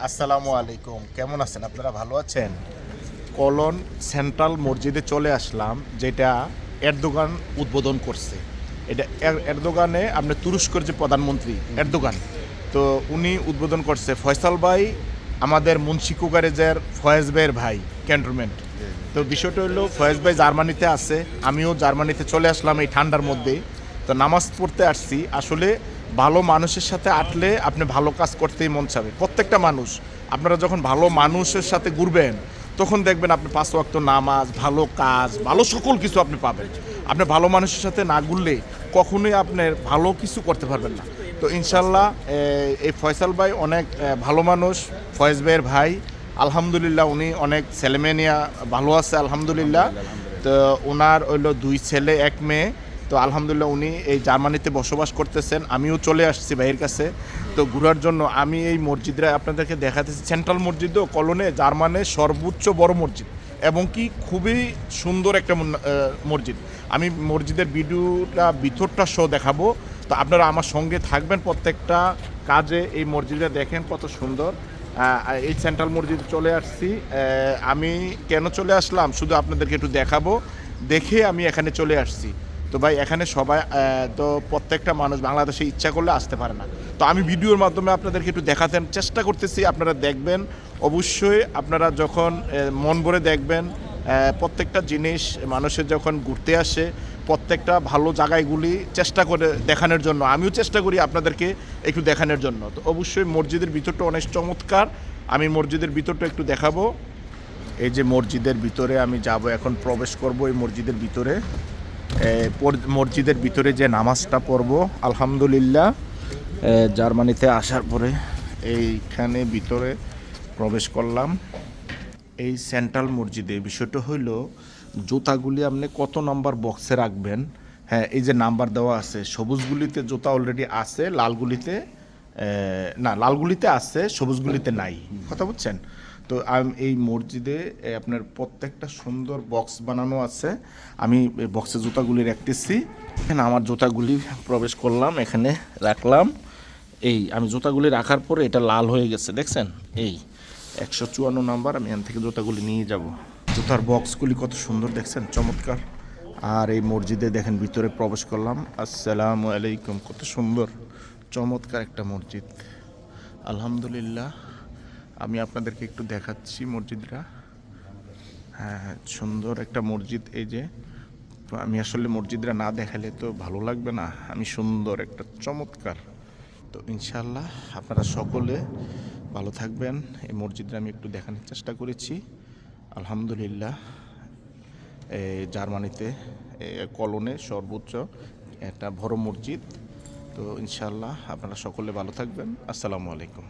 আসসালামু আলাইকুম। কেমন আছেন? আপনারা ভালো আছেন? কলন সেন্ট্রাল মসজিদে চলে আসলাম, যেটা এরদোগান উদ্বোধন করছে। এটা এর- এরদোগানে আপনি তুরস্কের যে প্রধানমন্ত্রী, এরদোগান, তো উনি উদ্বোধন করছে। ফয়সাল ভাই, আমাদের মুন্সি কুকারেজের ফয়েজ ভাইয়ের ভাই, ক্যান্টনমেন্ট। তো বিষয়টা হলো, ফয়েজ ভাই জার্মানিতে আছে, আমিও জার্মানিতে চলে আসলাম এই ঠান্ডার মধ্যে। তো নামাজ পড়তে আসছি। আসলে ভালো মানুষের সাথে আটলে আপনি ভালো কাজ করতেই মন চাবে। প্রত্যেকটা মানুষ, আপনারা যখন ভালো মানুষের সাথে ঘুরবেন, তখন দেখবেন আপনি পাঁচ ওয়াক্ত নামাজ, ভালো কাজ, ভালো সকল কিছু আপনি পাবেন। আপনি ভালো মানুষের সাথে না ঘুরলে কখনোই আপনার ভালো কিছু করতে পারবেন না। তো ইনশাল্লাহ এই ফয়সাল ভাই অনেক ভালো মানুষ, ফয়েজ ভাইয়ের ভাই। আলহামদুলিল্লাহ উনি অনেক ছেলেমেয়ে নিয়ে ভালো আছে, আলহামদুলিল্লাহ। তো ওনার হইল দুই ছেলে, এক মেয়ে। তো আলহামদুলিল্লাহ উনি এই জার্মানিতে বসবাস করতেছেন। আমিও চলে আসছি ভাইয়ের কাছে। তো ঘোরার জন্য আমি এই মসজিদরা আপনাদেরকে দেখাতেছি সেন্ট্রাল মসজিদও কলোনে জার্মানের সর্বোচ্চ বড় মসজিদ এবং কি খুবই সুন্দর একটা মসজিদ। আমি মসজিদের ভিডিওটা, ভিতরটা শো দেখাবো। তো আপনারা আমার সঙ্গে থাকবেন প্রত্যেকটা কাজে। এই মসজিদটা দেখেন কত সুন্দর। এই সেন্ট্রাল মসজিদে চলে আসছি। আমি কেন চলে আসলাম শুধু আপনাদেরকে একটু দেখাবো। দেখে আমি এখানে চলে আসছি। তো ভাই, এখানে সবাই তো প্রত্যেকটা মানুষ বাংলাদেশে ইচ্ছা করলে আসতে পারে না। তো আমি ভিডিওর মাধ্যমে আপনাদেরকে একটু দেখাতে চেষ্টা করতেছি, আপনারা দেখবেন। অবশ্যই আপনারা যখন মন ভরে দেখবেন প্রত্যেকটা জিনিস মানুষের যখন ঘুরতে আসে, প্রত্যেকটা ভালো জায়গাগুলি চেষ্টা করে দেখানোর জন্য। আমিও চেষ্টা করি আপনাদেরকে একটু দেখানোর জন্য। তো অবশ্যই মসজিদের ভিতরটা অনেক চমৎকার। আমি মসজিদের ভিতরটা একটু দেখাবো। এই যে মসজিদের ভিতরে আমি যাব, এখন প্রবেশ করব এই মসজিদের ভিতরে। মসজিদের ভিতরে যে নামাজটা পড়ব, আলহামদুলিল্লাহ। জার্মানিতে আসার পরে এইখানে ভিতরে প্রবেশ করলাম। এই সেন্ট্রাল মসজিদে। বিষয়টা হইল, জুতাগুলি আপনি কত নাম্বার বক্সে রাখবেন? হ্যাঁ এই যে নাম্বার দেওয়া আছে, সবুজগুলিতে জুতা অলরেডি আছে, লালগুলিতে না, লালগুলিতে আছে, সবুজগুলিতে নাই। কথা বুঝছেন? তো আম- এই মসজিদে আপনার প্রত্যেকটা সুন্দর বক্স বানানো আছে। আমি বক্সে জুতাগুলি রাখতেছি। এখানে আমার জুতাগুলি প্রবেশ করলাম, এখানে রাখলাম। এই, আমি জুতাগুলি রাখার পরে এটা লাল হয়ে গেছে, দেখছেন? এই, একশো চুয়ান্ন নাম্বার, আমি এখান থেকে জুতাগুলি নিয়ে যাব। জুতার বক্সগুলি কত সুন্দর, দেখছেন? চমৎকার। আর এই মসজিদে দেখেন, ভিতরে প্রবেশ করলাম। আসসালামু আলাইকুম, কত সুন্দর, চমৎকার একটা মসজিদ। আলহামদুলিল্লাহ। আমি আপনাদেরকে একটু দেখাচ্ছি মসজিদটা। হ্যাঁ হ্যাঁ সুন্দর একটা মসজিদ এই যে। আমি আসলে মসজিদরা না দেখালে তো ভালো লাগবে না। আমি সুন্দর একটা, চমৎকার। তো ইনশাল্লাহ আপনারা সকলে ভালো থাকবেন। এই মসজিদটা আমি একটু দেখানোর চেষ্টা করেছি। আলহামদুলিল্লাহ জার্মানিতে কলনে সর্বোচ্চ একটা বড় মসজিদ। তো ইনশাল্লাহ আপনারা সকলে ভালো থাকবেন। আসসালামু আলাইকুম।